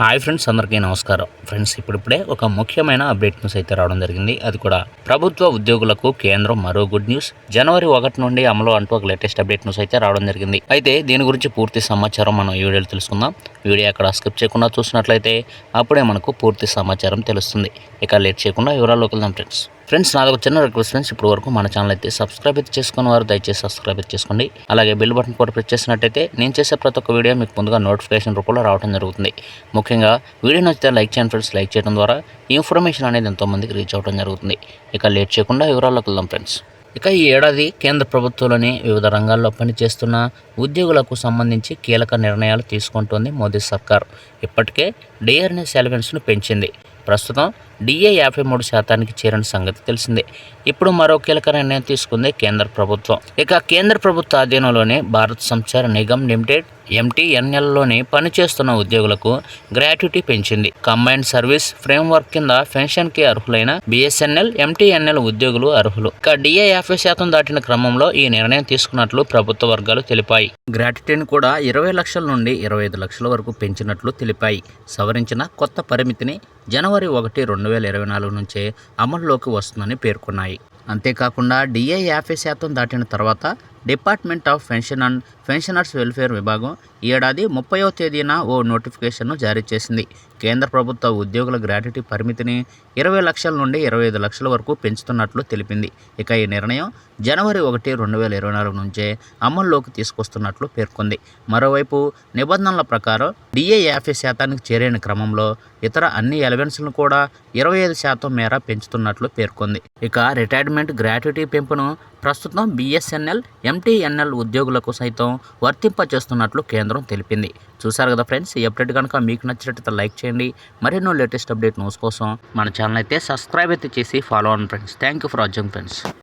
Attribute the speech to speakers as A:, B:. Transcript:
A: Hi friends అందరికీ నమస్కారం. Friends ఇప్పుడిప్పుడే ఒక ముఖ్యమైన అప్డేట్ న్యూస్ అయితే రావడం జరిగింది. అది కూడా ప్రభుత్వ ఉద్యోగులకు కేంద్రం మరో గుడ్ న్యూస్. జనవరి ఒకటి నుండి అమలు అంటూ ఒక లేటెస్ట్ అప్డేట్ న్యూస్ అయితే రావడం జరిగింది. అయితే దీని గురించి పూర్తి సమాచారం మనం ఈ వీడియోలో తెలుసుకుందాం. వీడియో అక్కడ స్కిప్ చేయకుండా చూసినట్లయితే అప్పుడే మనకు పూర్తి సమాచారం తెలుస్తుంది. ఇక లేట్ చేయకుండా వివరాల్లోకి వెళ్దాం ఫ్రెండ్స్. ఫ్రెండ్స్ నాది ఒక చిన్న రిక్వెస్ట్ ఫ్రెండ్స్. ఇప్పుడు వరకు మన ఛానల్ అయితే సబ్స్క్రైబ్ అయితే చేసుకున్న వారు దయచేసి సబ్స్క్రైబ్ అయితే చేసుకోండి. అలాగే బెల్ బటన్ కూడా ప్రెస్ చేసినట్టయితే నేను చేసే ప్రతి ఒక్క వీడియో మీకు ముందుగా నోటిఫికేషన్ రూపంలో రావడం జరుగుతుంది. ముఖ్యంగా వీడియో నచ్చితే లైక్ చేయండి ఫ్రెండ్స్. లైక్ చేయడం ద్వారా ఇన్ఫర్మేషన్ అనేది ఎంతోమందికి రీచ్ అవ్వడం జరుగుతుంది. ఇక లేట్ చేయకుండా వివరాల్లోకి వెళ్దాం ఫ్రెండ్స్. ఇక ఈ ఏడాది కేంద్ర ప్రభుత్వంలోని వివిధ రంగాల్లో పనిచేస్తున్న ఉద్యోగులకు సంబంధించి కీలక నిర్ణయాలు తీసుకుంటోంది మోదీ సర్కార్. ఇప్పటికే డిఆర్ఎస్ అలవెన్స్ను పెంచింది. ప్రస్తుతం డిఏ యాభై మూడు శాతానికి చేరిన సంగతి తెలిసిందే. ఇప్పుడు మరో కీలక నిర్ణయం తీసుకుంది కేంద్ర ప్రభుత్వం. ఇక కేంద్ర ప్రభుత్వ ఆధీనంలోని భారత్ సంచార నిగమ్ లిమిటెడ్ ఎంటీఎన్ఎల్లోని పనిచేస్తున్న ఉద్యోగులకు గ్రాట్యుటీ పెంచింది. కంబైన్డ్ సర్వీస్ ఫ్రేమ్వర్క్ కింద పెన్షన్కి అర్హులైన బిఎస్ఎన్ఎల్ ఎంటీఎన్ఎల్ ఉద్యోగులు అర్హులు. ఇక డిఏ యాభై శాతం దాటిన క్రమంలో ఈ నిర్ణయం తీసుకున్నట్లు ప్రభుత్వ వర్గాలు తెలిపాయి. గ్రాట్యుటీని కూడా ఇరవై లక్షల నుండి ఇరవై ఐదు లక్షల వరకు పెంచినట్లు తెలిపాయి. సవరించిన కొత్త పరిమితిని జనవరి ఒకటి రెండు వేల ఇరవై నాలుగు నుంచే అమల్లోకి వస్తుందని పేర్కొన్నాయి. అంతేకాకుండా డిఏ యాభై శాతం దాటిన తర్వాత department of pension and pensioners welfare విభాగం ఈ ఏడాది ముప్పైవ తేదీన ఓ నోటిఫికేషన్ను జారీ చేసింది. కేంద్ర ప్రభుత్వ ఉద్యోగుల గ్రాట్యుటీ పరిమితిని ఇరవై లక్షల నుండి ఇరవై ఐదు లక్షల వరకు పెంచుతున్నట్లు తెలిపింది. ఇక ఈ నిర్ణయం జనవరి ఒకటి రెండు వేల ఇరవై నాలుగు నుంచే అమల్లోకి తీసుకొస్తున్నట్లు పేర్కొంది. మరోవైపు నిబంధనల ప్రకారం డిఏ యాభై శాతానికి చేరిన క్రమంలో ఇతర అన్ని ఎలవెన్స్లను కూడా ఇరవై ఐదు శాతం మేర పెంచుతున్నట్లు పేర్కొంది. ఇక రిటైర్మెంట్ గ్రాట్యుటీ పెంపును ప్రస్తుతం బీఎస్ఎన్ఎల్ ఎంటీఎన్ఎల్ ఉద్యోగులకు సైతం వర్తింపచేస్తున్నట్లు కేంద్రం తెలిపింది. చూశారు కదా ఫ్రెండ్స్ ఈ అప్డేట్ కనుక మీకు నచ్చినట్లయితే లైక్ చేయండి. మరెన్నో లేటెస్ట్ అప్డేట్ న్యూస్ కోసం మన ఛానల్ అయితే సబ్స్క్రైబ్ అయితే చేసి ఫాలో అవ్వండి friends. Thank you for watching friends